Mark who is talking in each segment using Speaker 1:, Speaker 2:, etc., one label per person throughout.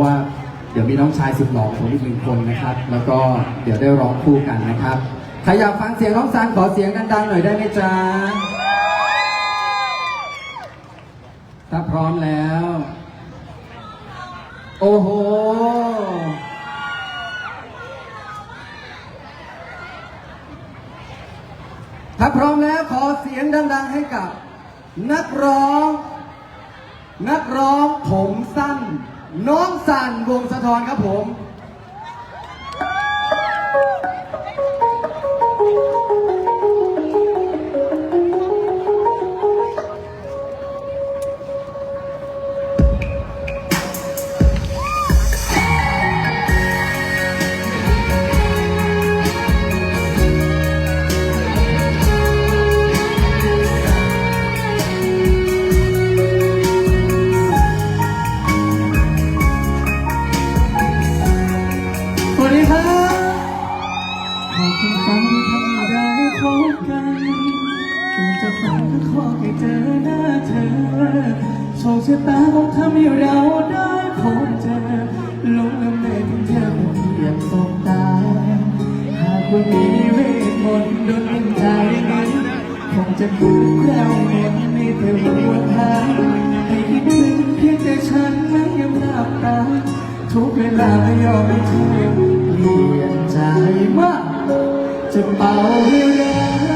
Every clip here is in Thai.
Speaker 1: ะว่าเดี๋ยวมีน้องชายสุดหล่อผมอีกหนึ่งคนนะครับ แล้วก็เดี๋ยวได้ร้องคู่กันนะครับใครอยากฟังเสียงน้องซันขอเสียงดังๆหน่อยได้ไหมจ๊ะถ้าพร้อมแล้ว โอ้โหถ้าพร้อมแล้วขอเสียงดังๆให้กับนักร้อง รครับผม โชคชะตาคงทำให้เราได้พบเจอลงลำเนยถึงเธอเป็นเพียงสบตา หากวันนี้เวทมนต์ดนใจนั้นคงจะคืนแคล้วเห็นในเธอหัวทางให้คิดถึงเพียงแต่ฉันนั้นยังหลับตา ทุกเวลาไม่ยอมให้เธอเปลี่ยนใจว่าจะเป่าให้รัก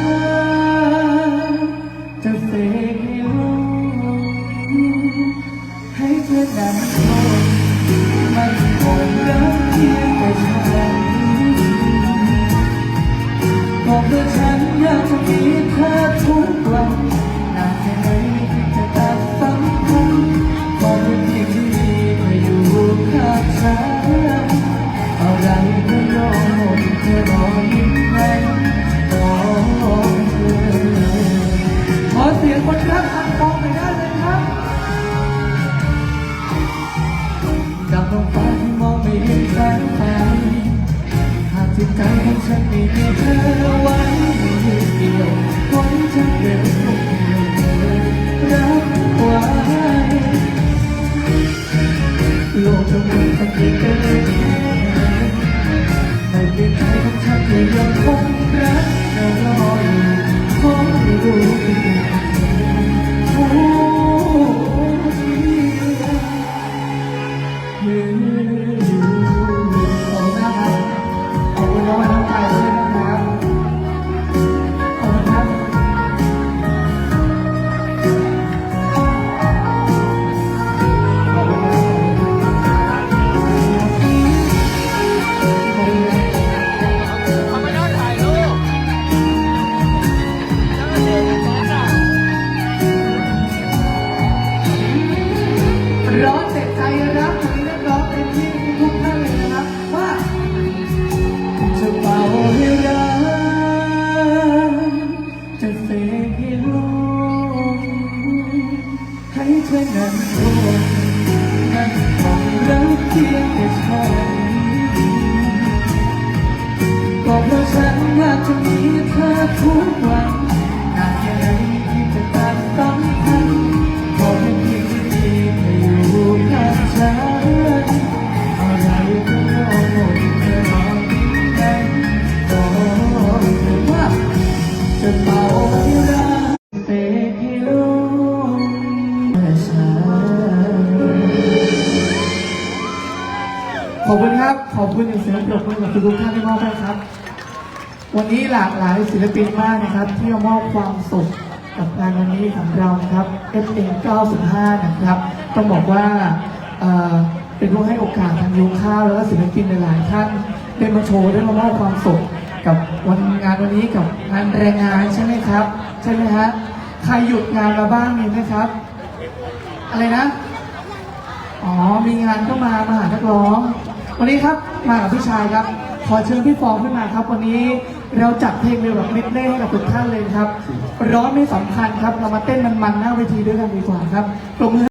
Speaker 1: ไม่มีเธอไว้ไม่ยืดเดียวไว้จะเดินลงเธอรักไว้โลกจะมีสักกี่เกินแต่เพียงใจของฉันที่ยังคงรักและรออยู่ขอให้รู้ จะเสกให้ลงให้เธอนั้นทษนั้นของรักเพียงแต่ฉันก็เพราะฉันอยากจะมีเธอทุกวันนานแค่ไหนที่จะตัดสำคัญขอให้เพียงที่มีเธออยู่ข้างฉันอะไรก็รอหมดเธอรอได้รอเธอว่าจะเป่ ขอบคุณครับ ขอบคุณอย่างเสียงปรบมือกับทุกท่านที่มอบให้ครับ วันนี้หลากหลายศิลปินมากนะครับ ที่มามอบความสุขกับงานวันนี้ของเรานะครับ f อ95 นะครับ ต้องบอกว่าเป็นผู้ให้โอกาสทางยูข้าวแล้วก็ศิลปินหลายท่านได้มาโชว์ได้มามอบความสุขกับวันงานวันนี้กับงานแรงงานใช่ไหมครับ ใช่ไหมฮะใครหยุดงานมาบ้างมีไหมครับ อะไรนะ อ๋อ มีงานก็มามาหานักร้อง วันนี้ครับมากับพี่ชายครับ ขอเชิญพี่ฟองขึ้นมาครับ วันนี้เราจัดเพลงเร็วแบบเม็ดเล่ให้กับทุกท่านเลยครับ ร้อนไม่สำคัญครับ เรามาเต้นมันๆหน้าเวทีด้วยกันดีกว่าครับปรบมือ